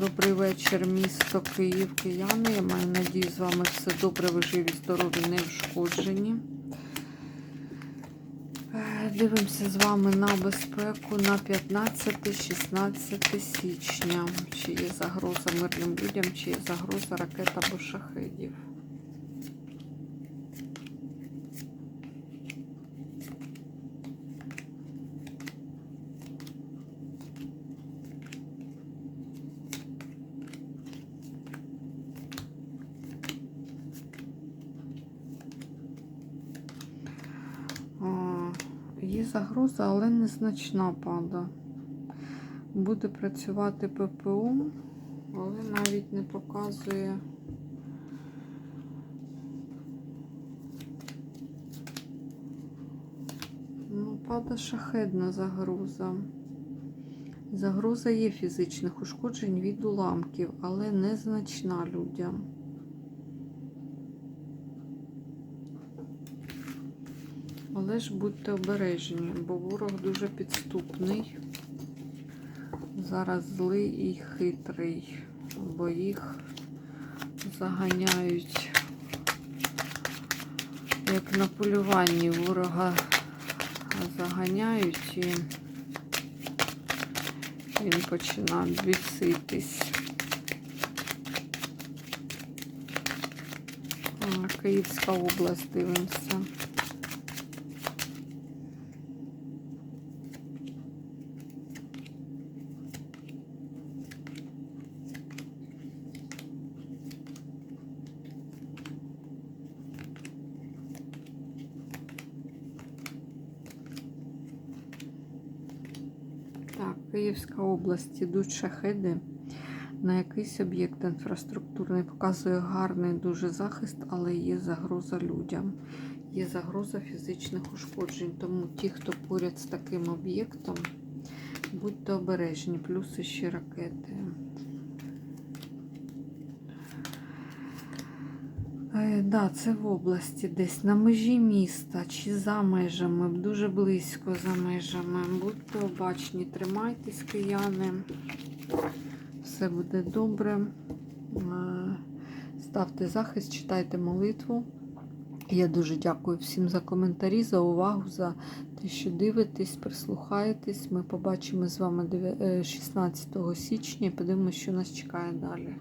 Добрий вечір, місто Київ, кияни. Я маю надію, з вами все добре, ви живі, здорові, не вшкоджені. Е, Дивимося з вами на безпеку на 15-16 січня. Чи є загроза мирним людям, чи є загроза ракет або шахедів. А, Є загроза, але незначна пада. Буде працювати ППО, але навіть не показує. Ну, пада шахедна загроза. Загроза є фізичних ушкоджень від уламків, але незначна людям. Але ж будьте обережні, бо ворог дуже підступний. Зараз злий і хитрий, бо їх заганяють, як на полюванні ворога заганяють і він починає біситись. Київська область дивимося. Так, Київська область ідуть шахеди на якийсь об'єкт інфраструктурний. Показує гарний дуже захист, але є загроза людям. Є загроза фізичних ушкоджень. Тому ті, хто поряд з таким об'єктом, будьте обережні, плюс ще ракети. Е, да, це в області десь на межі міста чи за межами, дуже близько за межами. Будьте обачні, тримайтесь, кияни. Все буде добре. Е, Ставте захист, читайте молитву. Я дуже дякую всім за коментарі, за увагу, за те, що дивитесь, прислухаєтесь. Ми побачимо з вами е, 16 січня і подивимося, що нас чекає далі.